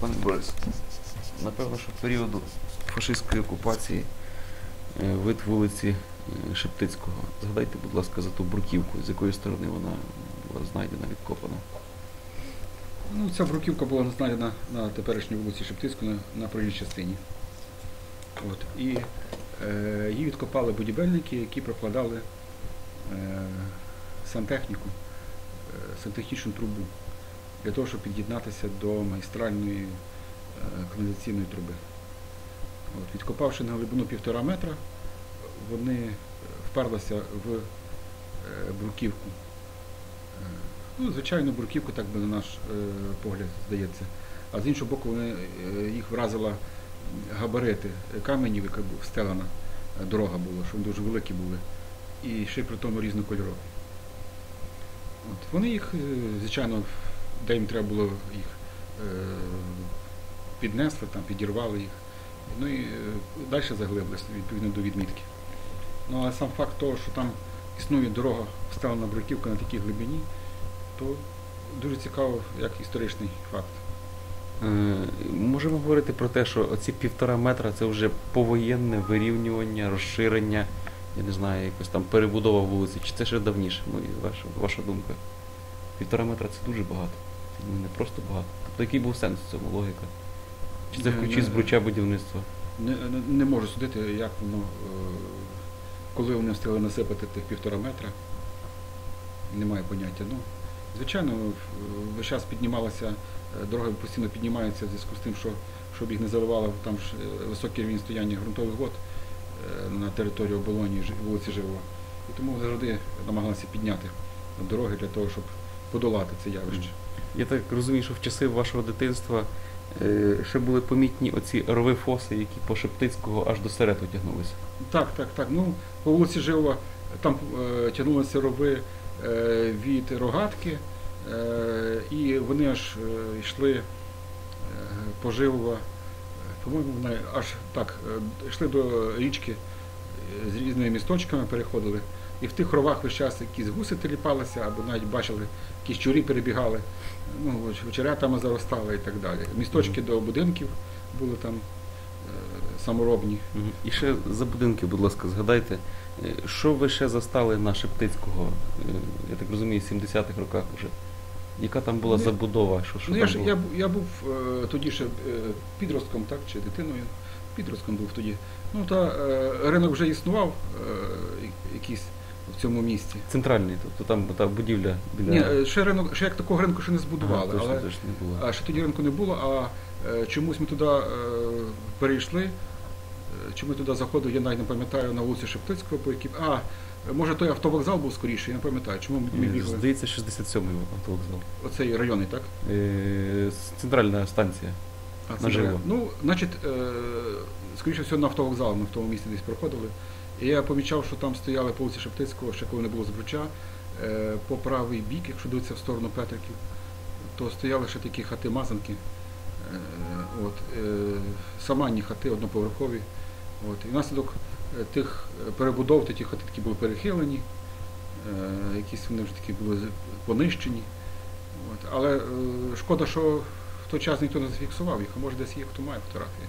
Пане Борис, напевно, що в періоду фашистської окупації е, вид вулиці е, Шептицького. Згадайте, будь ласка, за ту бруківку, з якої сторони вона була знайдена, відкопана. Ну, ця бруківка була знайдена на теперішній вулиці Шептицької на, на проїжджій частині. От. І е, її відкопали будівельники, які прокладали е, сантехніку, е, сантехнічну трубу для того, щоб під'єднатися до магістральної е, каналізаційної труби. От. Відкопавши на глибину півтора метра, вони е, вперлися в е, бруківку. Ну, звичайно, бурківку, так би на наш погляд здається. А з іншого боку, вони, їх вразила габарити каменів, яка встелена дорога була, що вони дуже великі були, і ще при тому різнокольорові. От. Вони їх, звичайно, де їм треба було їх е, піднесли, там, підірвали їх. Ну і е, далі заглиблися відповідно до відмітки. Ну, але сам факт того, що там існує дорога, встелена бруківка на такій глибині, то дуже цікаво, як історичний факт. Е, Можемо говорити про те, що оці півтора метра це вже повоєнне вирівнювання, розширення, я не знаю, якось там перебудова вулиці, чи це ще давніше, ваша, ваша думка. Півтора метра це дуже багато. Ну, не просто багато. Тобто який був сенс в цьому логіка? Чи це включить збруча будівництва? Не, не, не можу судити, як воно, е, коли вони встигли насипати тих півтора метра. Немає поняття. Ну, звичайно, весь час піднімалася, е, дорога постійно піднімається в зв'язку з тим, що щоб їх не заливало, там ж е, високий рівень стояння ґрунтових вод е, на території оболоні вулиці Живого. І тому завжди намагалися підняти дороги для того, щоб подолати це явище. Я так розумію, що в часи вашого дитинства е, ще були помітні оці рови фоси, які по Шептицького аж до серету тягнулися. Так, так, так. Ну, по вулиці Живова там е, тягнулися рови е, від рогатки, е, і вони аж е, йшли е, по Живова, е, по-моєму, вони аж так, е, йшли до річки е, з різними місточками, переходили. І в тих ровах весь час якісь гуси теліпалися, або навіть бачили, якісь щурі перебігали, ну, очеретами заростали і так далі. Місточки до будинків були там е, саморобні. Мгм. І ще за будинки, будь ласка, згадайте, е, що ви ще застали на Шептицького, е, я так розумію, в 70-х роках вже. Яка там була Ну, забудова? Що, що Ну, там я, ж, було? я, я був е, тоді ще е, підростком, так, чи дитиною. Підростком був тоді. Ну та е, ринок вже існував е, якийсь в цьому місті. Центральний, тобто там та будівля біля. Ні, е, ще ринок, ще як такого ринку ще не збудували, Ага, точно, але точно не було. а ще тоді ринку не було, а е, чомусь ми туди е, перейшли. Е, Чому ми туди заходив, я навіть не пам'ятаю на вулиці Шептицького, по якій. А, може той автовокзал був скоріше, я не пам'ятаю, чому ми, Е, бігли. Здається, 67-й автовокзал. Оцей районний, так? Е, Центральна станція. А, це Наживо. Ну, значить, е, скоріше всього, на автовокзал ми в тому місці десь проходили. І я помічав, що там стояли по вулиці Шептицького, ще коли не було збруча, е, по правий бік, якщо дивитися в сторону Петриків, то стояли ще такі хати-мазанки. Е, от, е, саманні хати одноповерхові. От, і внаслідок тих перебудов, ті хати такі були перехилені, якісь вони вже такі були понищені. От, але шкода, що в той час ніхто не зафіксував їх, а може десь є, хто має фотографії.